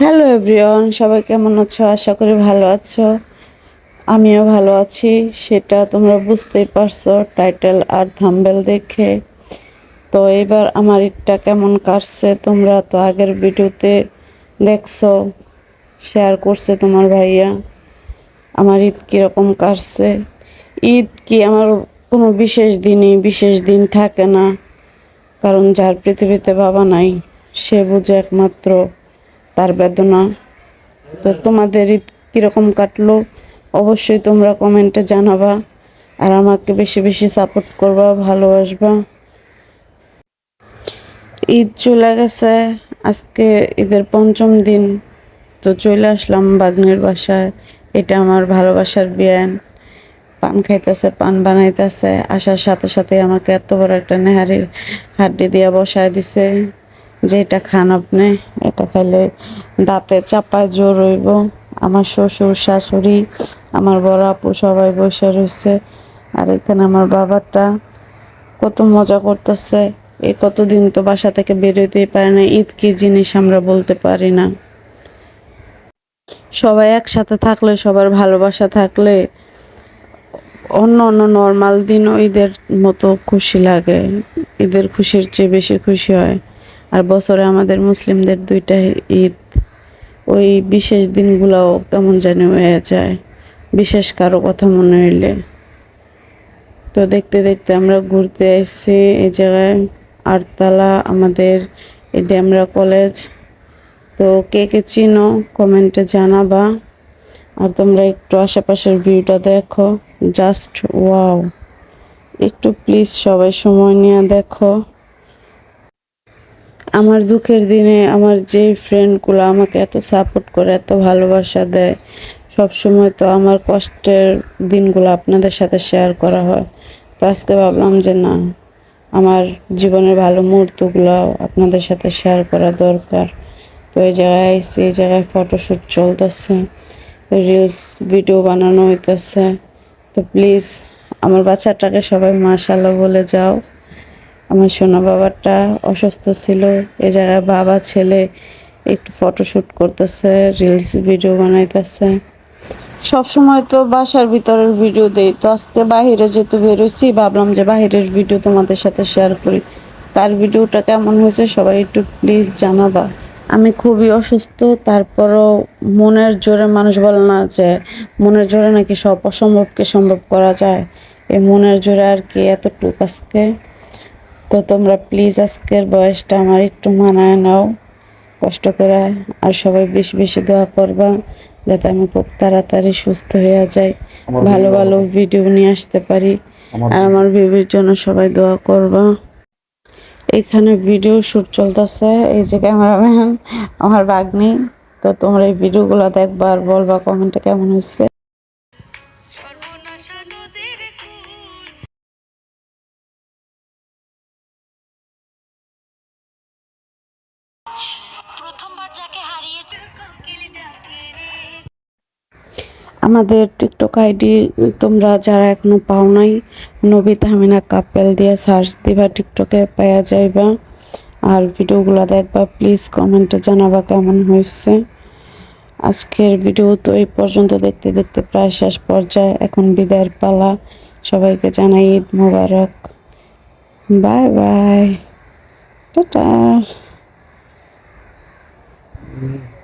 Hello everyone সবাই কেমন আছো? আশা করি ভালো আছো। আমিও ভালো আছি। সেটা তোমরা বুঝতেই পারছ টাইটেল আর থাম্বেল দেখে। তো এবার আমার ঈদটা কেমন কাটছে, তোমরা তো আগের ভিডিওতে দেখছ শেয়ার করছে তোমার ভাইয়া। আমার ঈদ কীরকম কাটছে? ঈদ কি আমার কোনো বিশেষ দিনই বিশেষ দিন থাকে না, কারণ যার পৃথিবীতে বাবা নাই, সে বুঝে একমাত্র তার বেদনা। তো তোমাদের ঈদ কীরকম কাটলো? অবশ্যই তোমরা কমেন্টে জানাবা আর আমাকে বেশি বেশি সাপোর্ট করবা, ভালোবাসবা। ঈদ চলে গেছে, আজকে ঈদের পঞ্চম দিন, তো চলে আসলাম বাগ্নের বাসায়। এটা আমার ভালোবাসার বিয়ান। পান খাইতেছে, পান বানাইতেছে, আসার সাথে সাথে আমাকে এত বড় একটা নেহারির হাড্ডি দিয়ে বসায় দিছে। যে এটা খান আপনি, এটা খাইলে দাঁতে চাপায় জোর হইব। আমার শ্বশুর, শাশুড়ি, আমার বড় আপু সবাই বসে রয়েছে। আর এখানে আমার বাবাটা কত মজা করতেছে। এই কতদিন তো বাসা থেকে বেরোতেই পারে না, ঈদ কি জিনিস আমরা বলতে পারি না। সবাই একসাথে থাকলে, সবার ভালোবাসা থাকলে অন্য অন্য নর্মাল দিনও ঈদের মতো খুশি লাগে। ঈদের খুশির চেয়ে বেশি খুশি হয়। আর বছরে আমাদের মুসলিমদের দুইটা ঈদ। ওই বিশেষ দিনগুলোও কেমন জানি হয়ে যায়। বিশেষ কারও কথা মনে হইলে। তো দেখতে দেখতে আমরা ঘুরতে এসেছি এই জায়গায়। আটতলা আমাদের এই ড্যামরা কলেজ। তো কে কে চিনো কমেন্টে জানাবা। আর তোমরা একটু আশেপাশের ভিউটা দেখো। Just wow. একটু প্লিজ সবাই সময় নিয়ে দেখো। আমার দুঃখের দিনে আমার যে ফ্রেন্ডগুলো আমাকে এত সাপোর্ট করে, এত ভালোবাসা দেয়, সব সময় তো আমার কষ্টের দিনগুলো আপনাদের সাথে শেয়ার করা হয়। তো আজকে ভাবলাম যে না, আমার জীবনের ভালো মুহূর্তগুলো আপনাদের সাথে শেয়ার করা দরকার। তো এই জায়গায় এসে এই জায়গায় ফটোশ্যুট চলতেছে রিলস ভিডিও বানানো হইতেছে। তো প্লিজ আমার বাচ্চাটাকে সবাই মাশাল্লাহ বলে যাও। আমার সোনা বাবাটা অসুস্থ ছিল। এ জায়গায় বাবা, ছেলে একটু ফটোশ্যুট করতেছে রিলস ভিডিও বানাইতেছে। সব সময় তো বাসার ভিতরের ভিডিও দেই। তো আজকে বাহিরে যেহেতু বেরোইছি, ভাবলাম যে বাহিরের ভিডিও তোমাদের সাথে শেয়ার করি। তার ভিডিওটা কেমন হয়েছে সবাই একটু প্লিজ জানাবা। আমি খুবই অসুস্থ, তারপরও মনের জোরে মানুষ বলে না যে মনের জোরে নাকি সব অসম্ভবকে সম্ভব করা যায়। এই মনের জোরে আর কি এতটুকু আজকে। তো তোমরা প্লিজ আজকের বয়সটা আমার একটু মানায় নাও। কষ্ট করে আর সবাই বেশি বেশি দোয়া করবা যাতে আমি খুব তাড়াতাড়ি সুস্থ হয়ে যাই। ভালো ভালো ভিডিও নিয়ে আসতে পারি। আর আমার বেবির জন্য সবাই দোয়া করবা। এখানে ভিডিও শুট চলতেছে। এই যে ক্যামেরাম্যান আমার বাগনি তো তোমরা এই ভিডিওগুলো দেখবা আর বলবা কমেন্টে কেমন হয়েছে প্রথমবার যাকে হারিয়েছে। আমাদের টিকটক আইডি তোমরা যারা এখনও পাও নাই নবী তাহমিনা কাপেল দিয়ে সার্চ দিবা, টিকটকে পাওয়া যাইবা। আর ভিডিওগুলো দেখবা প্লিজ কমেন্টে জানাবা কেমন হয়েছে। আজকের ভিডিও তো এই পর্যন্ত, দেখতে দেখতে প্রায় শেষ পর্যায়ে। এখন বিদায়ের পালা। সবাইকে জানাই Eid Mubarak. Bye bye. Tata. Mm-hmm.